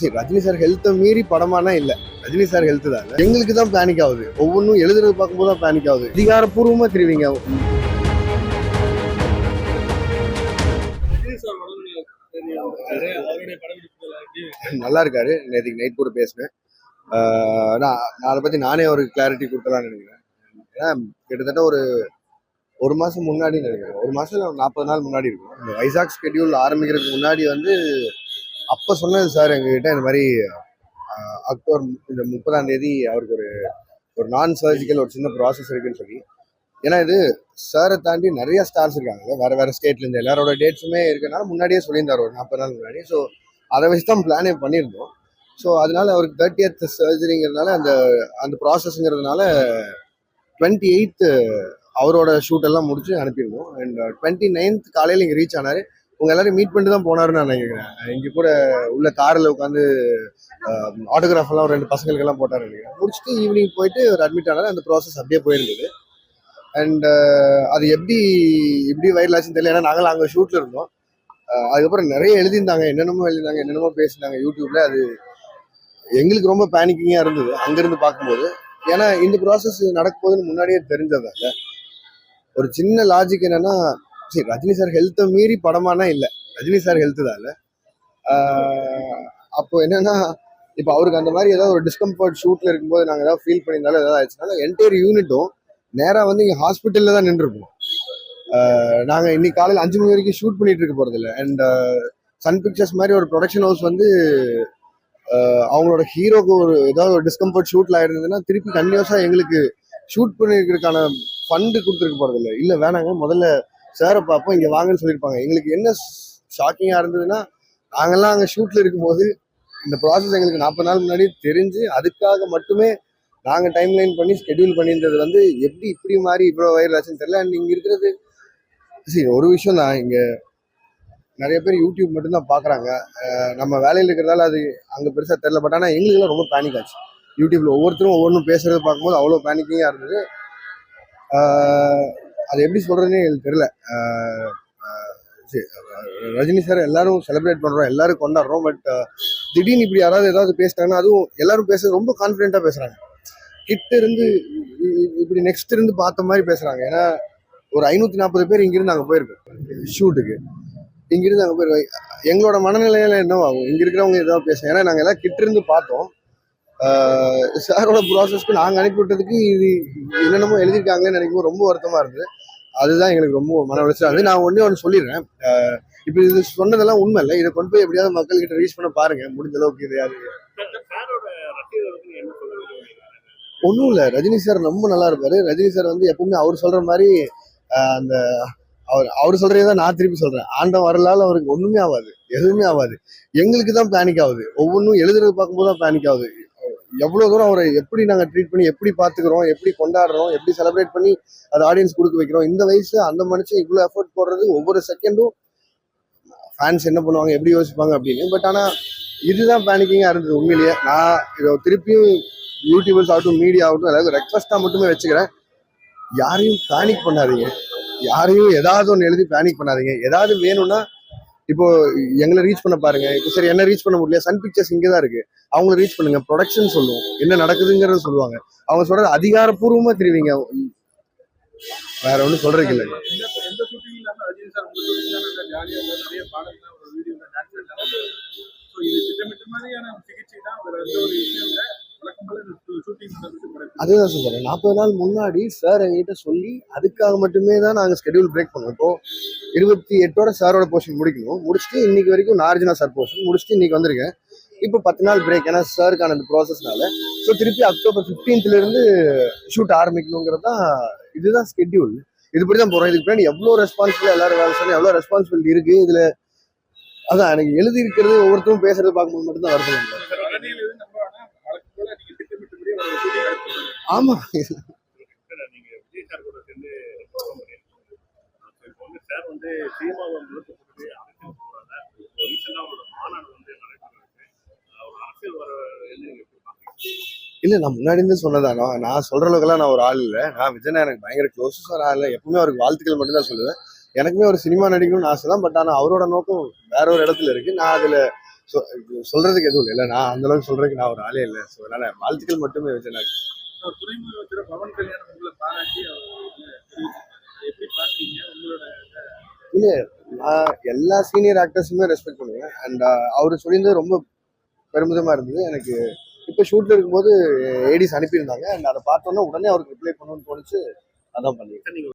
சரி ரஜினி சார் ஹெல்த்தை மீறி படமானா இல்ல. ரஜினி சார் ஹெல்த் தான்? எங்களுக்கு தான் பேனிக் ஆகுது. ஒவ்வொன்றும் எழுதுறது பார்க்கும்போது தான் பேனிக் ஆகுது. அதிகாரப்பூர்வமா தெரிவிங்க. நல்லா இருக்காரு. நேற்றுக்கு நைட் கூட பேசினேன். நான் அதை பத்தி நானே ஒரு கிளாரிட்டி கொடுத்தலாம்னு நினைக்கிறேன். ஏன்னா கிட்டத்தட்ட ஒரு ஒரு மாசம் முன்னாடி நினைக்கிறேன். ஒரு ஒரு நாற்பது நாள் முன்னாடி இருக்கும். இந்த வைசாக் ஸ்கெடியூல் ஆரம்பிக்கிறதுக்கு முன்னாடி வந்து அப்போ சொன்னது சார் எங்ககிட்ட இந்த மாதிரி அக்டோபர் இந்த முப்பதாம் தேதி அவருக்கு ஒரு ஒரு நான் சர்ஜிக்கல் ஒரு சின்ன ப்ராசஸ் இருக்குன்னு சொல்லி. ஏன்னா இது சாரை தாண்டி நிறைய ஸ்டார்ஸ் இருக்காங்க. வேற வேற ஸ்டேட்லேருந்து எல்லாரோட டேட்ஸுமே இருக்கனால முன்னாடியே சொல்லியிருந்தார் ஒரு நாற்பது நாள் முன்னாடி. ஸோ அதை வச்சு தான் பிளானே பண்ணியிருந்தோம். ஸோ அதனால அவருக்கு தேர்ட்டியத் சர்ஜரிங்கிறதுனால அந்த அந்த ப்ராசஸ்ங்கிறதுனால டுவெண்ட்டி எயித்து அவரோட ஷூட்டெல்லாம் முடிச்சு அனுப்பியிருந்தோம். அண்ட் டுவெண்ட்டி uh, நைன்த் காலையில் இங்கே ரீச் ஆனார். உங்க எல்லாரும் மீட் பண்ணிட்டு தான் போனாருன்னு நான் நினைக்கிறேன். இங்க கூட உள்ள காரில் உட்காந்து ஆட்டோகிராஃப் எல்லாம் ஒரு ரெண்டு பசங்களுக்கு எல்லாம் போட்டாரு நினைக்கிறேன். முடிச்சுட்டு ஈவினிங் போயிட்டு ஒரு அட்மிட் ஆனாலும் அந்த ப்ராசஸ் அப்படியே போயிருந்தது. அண்ட் அது எப்படி எப்படி வைரல் ஆச்சுன்னு தெரியல. ஏன்னா நாங்கள் அங்கே ஷூட்டில் இருந்தோம். அதுக்கப்புறம் நிறைய எழுதியிருந்தாங்க. என்னென்னமோ எழுதியிருந்தாங்க என்னென்னமோ பேசினாங்க யூடியூப்ல அது எங்களுக்கு ரொம்ப பேனிக்கிங்காக இருந்தது. அங்கேருந்து பார்க்கும்போது. ஏன்னா இந்த ப்ராசஸ் நடக்கும்போதுன்னு முன்னாடியே தெரிஞ்சதாங்க ஒரு சின்ன லாஜிக் என்னன்னா சரி ரஜினி சார் ஹெல்த்தை மீறி படமானா இல்லை. ரஜினி சார் ஹெல்த்து தான் இல்லை அப்போ என்னன்னா இப்போ அவருக்கு அந்த மாதிரி ஏதாவது ஒரு டிஸ்கம்ஃபர்ட் ஷூட்ல இருக்கும்போது நாங்கள் ஏதாவது ஃபீல் பண்ணியிருந்தாலும் ஏதாவது ஆயிடுச்சுனாலும் என்டையர் யூனிட்டும் நேராக வந்து இங்கே ஹாஸ்பிட்டலில் தான் நின்றுருப்போம். நாங்கள் இன்னைக்கு காலையில் அஞ்சு மணி வரைக்கும் ஷூட் பண்ணிட்டு இருக்க போகிறதில்ல அண்ட் சன் பிக்சர்ஸ் மாதிரி ஒரு ப்ரொடக்ஷன் ஹவுஸ் வந்து அவங்களோட ஹீரோக்கு ஒரு ஏதாவது ஒரு டிஸ்கம்ஃபர்ட் ஷூட்ல ஆயிருந்ததுன்னா திருப்பி கன்யூஸாக எங்களுக்கு ஷூட் பண்ணிருக்கிறதுக்கான ஃபண்டு கொடுத்துருக்க போகிறதில்ல இல்லை வேணாங்க. முதல்ல சாரை பார்ப்போம் இங்கே வாங்கன்னு சொல்லியிருப்பாங்க. எங்களுக்கு என்ன ஷாக்கிங்காக இருந்ததுன்னா நாங்கள்லாம் அங்கே ஷூட்டில் இருக்கும்போது இந்த ப்ராசஸ் எங்களுக்கு நாற்பது நாள் முன்னாடி தெரிஞ்சு அதுக்காக மட்டுமே நாங்கள் டைம் லைன் பண்ணி ஸ்கெடியூல் பண்ணியிருந்தது வந்து எப்படி இப்படி மாதிரி இவ்வளோ வைரல் ஆச்சுன்னு தெரியல. அண்ட் இங்கே இருக்கிறது சரி ஒரு விஷயம் தான். இங்கே நிறைய பேர் யூடியூப் மட்டும்தான் பார்க்குறாங்க நம்ம வேலையில் இருக்கிறதால அது அங்கே பெருசாக தெரில பட் ஆனால் எங்களுக்குலாம் ரொம்ப பேனிக் ஆச்சு. யூடியூப்பில் ஒவ்வொருத்தரும் ஒவ்வொன்றும் பேசுகிறது பார்க்கும்போது அவ்வளோ பேனிக்கிங்காக இருந்தது. அது எப்படி சொல்கிறதுனே எனக்கு தெரியல. சரி, ரஜினி சார் எல்லாரும் செலிப்ரேட் பண்ணுறோம் எல்லாரும் கொண்டாடுறோம் பட் திடீர்னு இப்படி யாராவது ஏதாவது பேசிட்டாங்கன்னா அதுவும் எல்லாரும் பேச ரொம்ப கான்ஃபிடென்ட்டாக பேசுகிறாங்க கிட்ட இருந்து இப்படி நெக்ஸ்ட் இருந்து பார்த்த மாதிரி பேசுறாங்க. ஏன்னா ஒரு ஐநூத்தி நாற்பது பேர் இங்கிருந்து அங்கே போயிருக்கோம் ஷூட்டுக்கு இங்கிருந்து அங்கே போயிருக்கோம் எங்களோட மனநிலையில என்ன ஆகும் இங்க இருக்கிறவங்க ஏதாவது பேசுவோம் ஏன்னா நாங்கள் எல்லாம் கிட்ட இருந்து பார்த்தோம். சாரோட ப்ராசஸ்க்கு நாங்கள் அனுப்பி விட்டதுக்கு இது என்னென்னமோ எழுதியிருக்காங்கன்னு நினைக்கும் ரொம்ப வருத்தமாக இருந்தது. அதுதான் எங்களுக்கு ரொம்ப மன உளைச்சல் அது நான் ஒன்றே ஒன்று சொல்லிடுறேன். இப்போ இது சொன்னதெல்லாம் உண்மை இல்லை. இதை கொண்டு போய் எப்படியாவது மக்கள்கிட்ட ரீச் பண்ண பாருங்க. முடிஞ்ச அளவுக்கு இதையாவது சாரோட ஒன்றும் இல்லை. ரஜினி சார் ரொம்ப நல்லா இருப்பார். ரஜினி சார் வந்து எப்பவுமே அவர் சொல்கிற மாதிரி அந்த அவர் அவர் சொல்றதே தான் நான் திருப்பி சொல்றேன். ஆண்டம் வரலால அவருக்கு ஒண்ணுமே ஆகாது. எதுவுமே ஆகாது. எங்களுக்கு தான் பேனிக் ஆகுது. ஒவ்வொன்றும் எழுதுறது பார்க்கும்போது தான் பேனிக் ஆகுது. எவ்வளோ தூரம் அவரை எப்படி நாங்கள் ட்ரீட் பண்ணி எப்படி பார்த்துக்கிறோம் எப்படி கொண்டாடுறோம் எப்படி செலிப்ரேட் பண்ணி அது ஆடியன்ஸ் கொடுக்க வைக்கிறோம் இந்த வயசு அந்த மனுஷன் இவ்வளோ எஃபர்ட் போடுறது ஒவ்வொரு செகண்டும் ஃபேன்ஸ் என்ன பண்ணுவாங்க எப்படி யோசிப்பாங்க அப்படின்னு. பட் ஆனால் இதுதான் பேனிக்கிங்காக இருந்தது உண்மையிலேயே. நான் இதை திருப்பியும் யூடியூபர்ஸ் ஆகட்டும் மீடியா ஆகட்டும் அதாவது ரெக்வஸ்ட்டாக மட்டுமே வச்சுக்கிறேன். யாரையும் பேனிக் பண்ணாதீங்க. யாரையும் ஏதாவது ஒன்று எழுதி பேனிக் பண்ணாதீங்க. ஏதாவது வேணும்னா இப்போ எங்களை ரீச் பண்ண பாருங்க. இப்போ சரி என்ன ரீச் பண்ண முடியல? சன் பிக்சர்ஸ் இங்கே தான் இருக்கு. அவங்கள ரீச் பண்ணுங்க. ப்ரொடக்ஷன் சொல்லுவோம். என்ன நடக்குதுங்கிறத சொல்லுவாங்க. அவங்க சொல்றது அதிகாரப்பூர்வமா தெரிவிங்க. வேற ஒன்றும் சொல்றதுக்கு இல்லை. இது திட்டமிட்ட மாதிரியான சிகிச்சை தான் ஒரு ஷூட்டிங் அதுதான் சார் நாற்பது நாள் முன்னாடி சார் எங்ககிட்ட சொல்லி அதுக்காக மட்டுமே தான் நாங்கள் ஸ்கெடியூல் பிரேக் பண்ணோம். இப்போ இருபத்தி எட்டோட சாரோட போர்ஷன் முடிக்கணும். முடிச்சுட்டு இன்னைக்கு வரைக்கும் நார்ஜினா சார் போர்ஷன் முடிச்சுட்டு இன்னைக்கு வந்திருக்கேன். இப்போ பத்து நாள் பிரேக் ஏன்னா சாருக்கான அந்த ப்ராசஸ்னால ஸோ திருப்பி அக்டோபர் 15th இருந்து ஷூட் ஆரம்பிக்கணுங்கிறது தான் இதுதான் ஸ்கெடியூல் இதுபடி தான் போகிறோம் இதுக்கு பின்னாடி எவ்வளோ ரெஸ்பான்சிபிள் எல்லாரும் வேலை செய்யணும் எவ்வளோ ரெஸ்பான்சிபிலிட்டி இருக்கு இதில் அதான் எனக்கு எழுதி இருக்கிறது ஒவ்வொருத்தரும் பேசுறது பார்க்கும்போது மட்டும்தான் வருது சார் ரஜினியில இருந்து நம்ம ஆனா வழக்கம் போல நீங்க திட்டமிட்டபடி ஒரு ஷூட்டிங் நடத்துறீங்க ஆமா. விஜய் இல்ல நான் முன்னாடி இருந்து சொன்னதான் நான் சொல்ற அளவுக்குலாம் நான் ஒரு ஆள் இல்லை. நான் விஜயனா எனக்கு பயங்கர க்ளோஸ் ஒரு ஆள் எப்பவுமே அவருக்கு வாழ்த்துக்கள் மட்டும் தான் சொல்லுவேன். எனக்குமே ஒரு சினிமா நடிக்கணும்னு ஆசை தான் பட் ஆனால் அவரோட நோக்கம் வேற ஒரு இடத்துல இருக்கு. நான் அதுல சொல்றதுக்கு எதுவும் இல்லை. நான் அந்த அளவுக்கு சொல்றதுக்கு நான் ஒரு ஆளே இல்லை. ஸோ அதனால வாழ்த்துக்கள் மட்டுமே வச்சு நான் பவன் கல்யாணம் உங்களை பாராட்டி எப்படி பாக்குறீங்க? உங்களோட நான் எல்லா சீனியர் ஆக்டர்ஸுமே ரெஸ்பெக்ட் பண்ணுவேன். அண்ட் அவர் சொல்லியிருந்தது ரொம்ப பெருமிதமா இருந்தது. எனக்கு இப்போ ஷூட்ல இருக்கும்போது ஏடிஸ் அனுப்பியிருந்தாங்க. அண்ட் அதை பார்த்தோன்னே உடனே அவருக்கு ரிப்ளை பண்ணணும்னு தோணுச்சு. அதான் பண்ணி சார் நீங்க